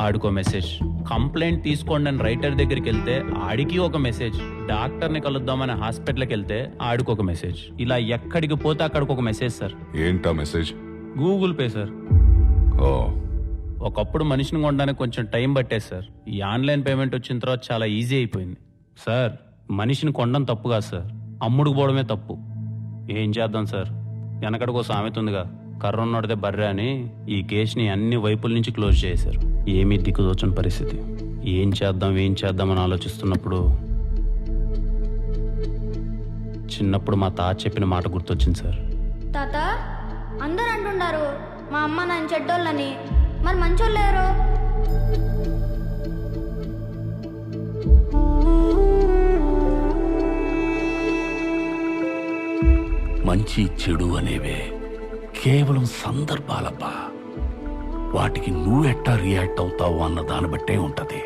ఆడికో message complaint తీసుకోండి అని writer దగ్గరికి వెళ్తే ఆడికి ఒక మెసేజ్ డాక్టర్ని కలుద్దామని హాస్పిటల్కి వెళ్తే ఆడికి ఒక మెసేజ్ ఇలా ఎక్కడికి పోతే అక్కడికి ఒక మెసేజ్ సార్ ఏంటా మెసేజ్ గూగుల్ పే సార్ ఓ. ఒకప్పుడు మనిషిని కొనడానికి కొంచెం టైం పట్టేది సార్ ఈ ఆన్లైన్ పేమెంట్ వచ్చిన తర్వాత చాలా ఈజీ అయిపోయింది. సార్ మనిషిని కొనడం తప్పు కాదు సార్ అమ్ముడుకు పోవడమే తప్పు. ఏం చేద్దాం సార్ వెనకడికి సామెత ఉందిగా. కర్ర ఉన్నోడితే బర్రె అని ఈ కేసుని అన్ని వైపుల నుంచి క్లోజ్ చేశారు. ఏమీ దిక్కుదోచని పరిస్థితి. ఏం చేద్దాం ఏం చేద్దామని ఆలోచిస్తున్నప్పుడు చిన్నప్పుడు మా తాత చెప్పిన మాట గుర్తొచ్చింది సార్. తాత అందరూ అంటున్నారు మా అమ్మ నన్ను చెడ్డోళ్ళని. మరి మంచోళ్ళు ఎవరు? మంచి చెడు అనేవే. కేవలం సందర్భాలబ్బా. వాటికి నువ్వెట్టా రియాక్ట్ అవుతావు అన్న దాన్ని బట్టే ఉంటుంది.